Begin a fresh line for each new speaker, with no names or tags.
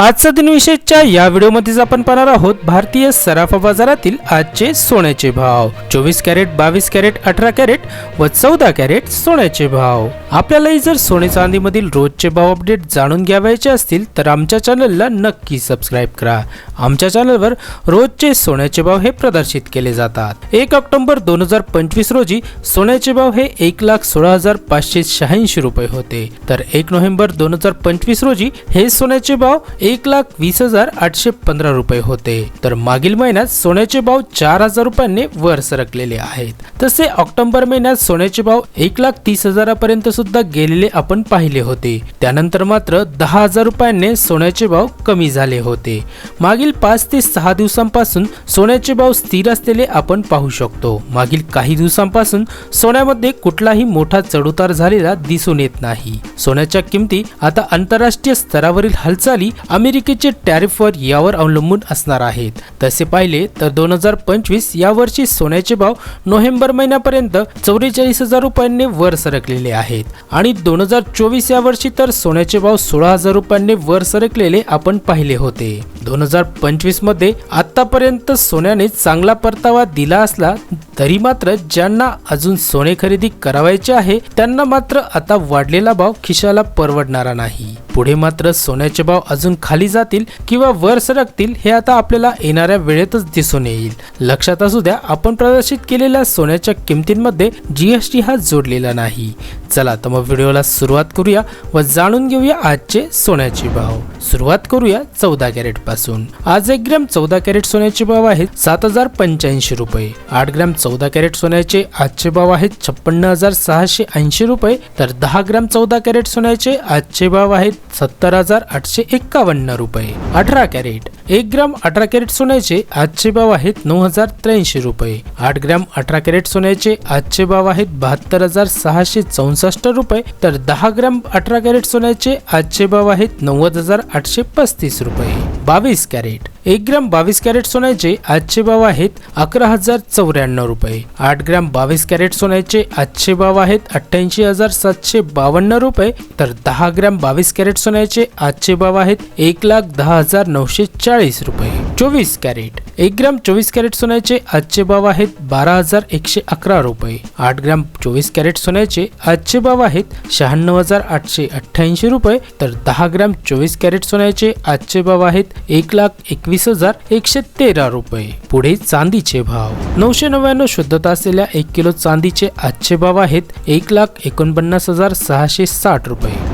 आजचा दिनविशेषच्या या व्हिडिओमध्येच आपण पाहणार आहोत भारतीय सराफा बाजारातील आजचे सोन्याचे भाव. चोवीस कॅरेट बावीस कॅरेट अठरा कॅरेट व चौदा कॅरेट सोन्याचे भाव. आपल्यालाही जर सोने चांदीमधील रोजचे भाव अपडेट जाणून घ्यावायचे असतील तर आमच्या चॅनलला नक्की सबस्क्राईब करा. आमच्या चॅनलवर रोजचे सोन्याचे भाव हे प्रदर्शित केले जातात. एक ऑक्टोबर दोन हजार पंचवीस रोजी सोन्याचे भाव हे एक लाख सोळा हजार पाचशे शहाऐंशी रुपये होते. तर एक नोव्हेंबर दोन हजार पंचवीस रोजी हे सोन्याचे भाव एक लाख वीस हजार आठशे पंधरा रुपये होते. तर मागील महिन्यात सोन्याचे भाव चार हजार रुपयांनी वर सरकलेले आहेत. तसे ऑक्टोबर महिन्यात सोन्याचे भाव एक लाख तीस हजारापर्यंत सुद्धा गेलेले आपण पाहिले होते. त्यानंतर मात्र दहा हजार रुपयांनी सोन्याचे भाव कमी झाले होते. मागील पाच ते सहा दिवसांपासून सोन्याचे भाव स्थिर असलेले आपण पाहू शकतो. मागील काही दिवसांपासून सोन्यामध्ये कुठलाही मोठा चढउतार झालेला दिसून येत नाही. सोन्याच्या किमती आता आंतरराष्ट्रीय स्तरावरील हालचाली अमेरिकेचे टॅरिफवर यावर अवलंबून असणार आहेत. तसे पाहिले तर दोन हजार पंचवीस या वर्षी सोन्याचे भाव नोव्हेंबर महिन्यापर्यंत चौवेचाळीस हजार रुपयांनी वर सरकलेले आहेत. आणि दोन हजार चोवीस या वर्षी तर सोन्याचे भाव सोळा हजार रुपयांनी वर सरकलेले आपण पाहिले होते. दोन हजार पंचवीसमध्ये आतापर्यंत सोन्याने चांगला परतावा दिला असला तरी मात्र ज्यांना अजून सोने खरेदी करावायचे आहे त्यांना मात्र आता वाढलेला भाव खिशाला परवडणारा नाही. पुढे मात्र सोन्याचे भाव अजून खाली जातील किंवा वर सरकतील हे आता आपल्याला येणाऱ्या वेळेतच दिसून येईल. लक्षात असू द्या आपण प्रदर्शित केलेल्या सोन्याच्या किमतींमध्ये जीएसटी हा जोडलेला नाही. चला तर मग व्हिडिओला सुरुवात करूया व जाणून घेऊया आजचे सोन्याचे भाव. सुरुवात करूया चौदा कॅरेटपासून. आज एक ग्रॅम चौदा कॅरेट सोन्याचे भाव आहेत सात हजार पंच्याऐंशी रुपये. आठ ग्रॅम चौदा कॅरेट सोन्याचे आजचे भाव आहेत छप्पन्न हजार सहाशे ऐंशी रुपये. तर दहा ग्रॅम चौदा कॅरेट सोन्याचे आजचे भाव आहेत सत्तर हजार आठशे एक्कावन्न रुपये. अठरा कॅरेट. एक ग्राम अठरा कॅरेट सोन्याचे आजचे भाव आहेत नऊ हजार त्र्याऐंशी रुपये. आठ ग्रॅम अठरा कॅरेट सोन्याचे आजचे भाव आहेत बहात्तर हजार सहाशे चौसष्ट रुपये तर दहा ग्रॅम अठरा कॅरेट सोन्याचे आजचे भाव आहेत नव्वद हजार आठशे पस्तीस रुपये. बावीस कॅरेट एक ग्रॅम बावीस कॅरेट सोन्याचे आजचे भाव आहेत अकरा हजार चौऱ्याण्णव रुपये. आठ ग्रॅम बावीस कॅरेट सोन्याचे आजचे भाव आहेत अठ्ठ्याऐंशी हजार सातशे बावन्न रुपये तर दहा ग्रॅम बावीस कॅरेट सोन्याचे आजचे भाव आहेत एक लाख दहा हजार नऊशे चाळीस रुपये. चोवीस कॅरेट एक ग्रॅम चोवीस कॅरेट सोन्याचे आजचे भाव आहेत बारा हजार एकशे अकरा रुपये. आठ ग्रॅम चोवीस कॅरेट सोन्याचे आजचे भाव आहेत शहाण्णव हजार आठशे अठ्ठ्याऐंशी रुपये. तर दहा ग्रॅम चोवीस कॅरेट सोन्याचे आजचे भाव आहेत एक लाख एकवीस हजार एकशे तेरा रुपये. पुढे चांदीचे भाव. नऊशे नव्याण्णव शुद्धता असलेल्या एक किलो चांदीचे आजचे भाव आहेत एक लाख एकोणपन्नास हजार सहाशे साठ रुपये.